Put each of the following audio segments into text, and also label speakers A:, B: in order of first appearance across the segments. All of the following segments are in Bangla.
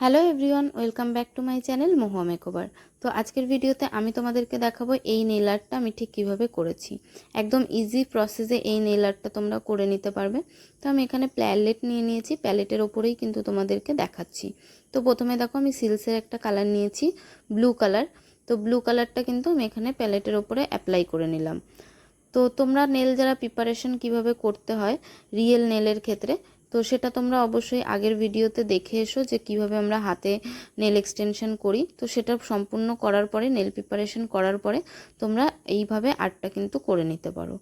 A: Hello everyone, welcome back to my channel Mahua makeover. তো আজকের ভিডিওতে আমি তোমাদেরকে দেখাবো এই নেল আর্টটা আমি ঠিক কীভাবে করেছি। একদম ইজি প্রসেসে এই নেল আর্টটা তোমরা করে নিতে পারবে। তো আমি এখানে প্যালেট নিয়ে নিয়েছি, প্যালেটের ওপরেই কিন্তু তোমাদেরকে দেখাচ্ছি। তো প্রথমে দেখো আমি সিলসের একটা কালার নিয়েছি ব্লু কালার তো ব্লু কালারটা কিন্তু আমি এখানে প্যালেটের ওপরে অ্যাপ্লাই করে নিলাম। তো তোমরা নেল যারা প্রিপারেশন কীভাবে করতে হয় রিয়েল নেলের ক্ষেত্রে তো সেটা তোমরা অবশ্যই আগের ভিডিওতে দেখে এসো যে কীভাবে আমরা হাতে নেল এক্সটেনশন করি। তো সেটা সম্পূর্ণ করার পরে নেল প্রিপারেশন করার পরে তোমরা এইভাবে আর্টটা কিন্তু করে নিতে পারো।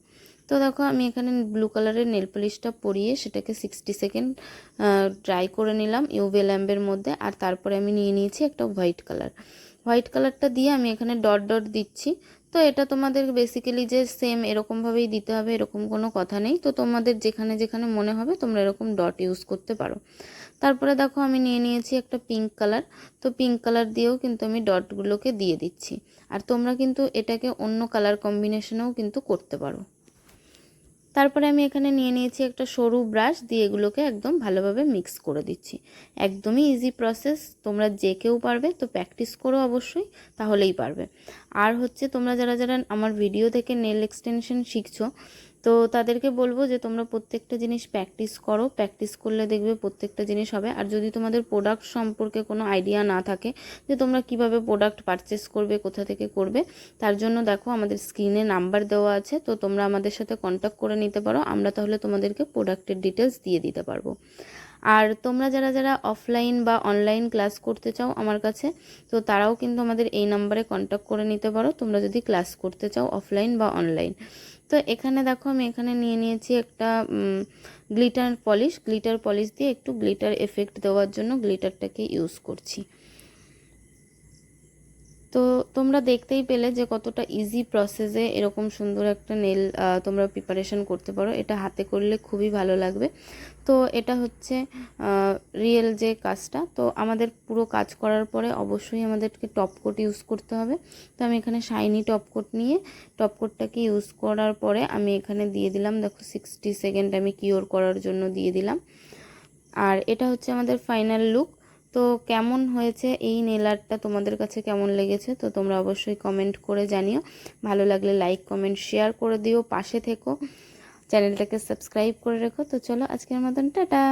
A: তো দেখো, আমি এখানে ব্লু কালারের নেল পলিশটা পরিয়ে সেটাকে সিক্সটি সেকেন্ড ড্রাই করে নিলাম। ইউভে ল্যাম্পের মধ্যে। আর তারপরে আমি নিয়ে নিয়েছি একটা হোয়াইট কালার হোয়াইট কালারটা দিয়ে আমি এখানে ডট ডট দিচ্ছি। তো এটা তোমাদের বেসিক্যালি যে সেম এরকমভাবেই দিতে হবে, এরকম কোনো কথা নেই। তো তোমাদের যেখানে যেখানে মনে হবে তোমরা এরকম ডট ইউজ করতে পারো। তারপরে দেখো আমি নিয়ে নিয়েছি একটা পিঙ্ক কালার তো পিঙ্ক কালার দিয়েও কিন্তু আমি ডটগুলোকে দিয়ে দিচ্ছি। আর তোমরা কিন্তু এটাকে অন্য কালার কম্বিনেশনেও কিন্তু করতে পারো। তারপরে আমি এখানে নিয়ে নিয়েছি একটা সরু ব্রাশ দিয়ে এগুলোকে একদম ভালোভাবে মিক্স করে দিচ্ছি। একদমই ইজি প্রসেস তোমরা যে কেউ পারবে তো প্র্যাকটিস করো অবশ্যই, তাহলেই পারবে। আর হচ্ছে তোমরা যারা যারা আমার ভিডিও থেকে নেল এক্সটেনশন শিখছো তো তাদেরকে বলব যে তোমরা প্রত্যেকটা জিনিস প্র্যাকটিস করো প্র্যাকটিস করলে দেখবে প্রত্যেকটা জিনিস হবে। আর যদি তোমাদের প্রোডাক্ট সম্পর্কে কোনো আইডিয়া না থাকে যে তোমরা কীভাবে প্রোডাক্ট পারচেস করবে, কোথা থেকে করবে, তার জন্য দেখো আমাদের স্ক্রিনে নাম্বার দেওয়া আছে, তো তোমরা আমাদের সাথে কন্ট্যাক্ট করে নিতে পারো। আমরা তাহলে তোমাদেরকে প্রোডাক্টের ডিটেলস দিয়ে দিতে পারব। আর তোমরা যারা যারা অফলাইন বা অনলাইন ক্লাস করতে চাও আমার কাছে, তো তারাও কিন্তু আমাদের এই নাম্বারে কন্ট্যাক্ট করে নিতে পারো। তোমরা যদি ক্লাস করতে চাও অফলাইন বা অনলাইন তো এখানে দেখো আমি এখানে নিয়ে নিয়েছি একটা গ্লিটার পলিশ গ্লিটার পলিশ দিয়ে একটু গ্লিটার এফেক্ট দেওয়ার জন্য গ্লিটারটাকে ইউজ করছি। তো তোমরা দেখতেই পেলে যে কতটা ইজি প্রসেসে এরকম সুন্দর একটা নেল তোমরা প্রিপারেশন করতে পারো। এটা হাতে করলে খুবই ভালো লাগবে। তো এটা হচ্ছে রিয়েল যে কাজটা। তো আমাদের পুরো কাজ করার পরে অবশ্যই আমাদেরকে টপ কোট ইউজ করতে হবে। তো আমি এখানে শাইনি টপ কোট নিয়ে টপ কোটটাকে ইউজ করার পরে আমি এখানে দিয়ে দিলাম, দেখো সিক্সটি সেকেন্ড আমি কিওর করার জন্য দিয়ে দিলাম। আর এটা হচ্ছে আমাদের ফাইনাল লুক তো কেমন হয়েছে এই নেল আর্টটা তোমাদের কাছে কেমন লেগেছে? তো তোমরা অবশ্যই কমেন্ট করে জানিও। ভালো লাগলে লাইক কমেন্ট শেয়ার করে দিও। পাশে থেকো। চ্যানেলটাকে সাবস্ক্রাইব করে রেখো। তো চলো আজকের মতন, টাটা!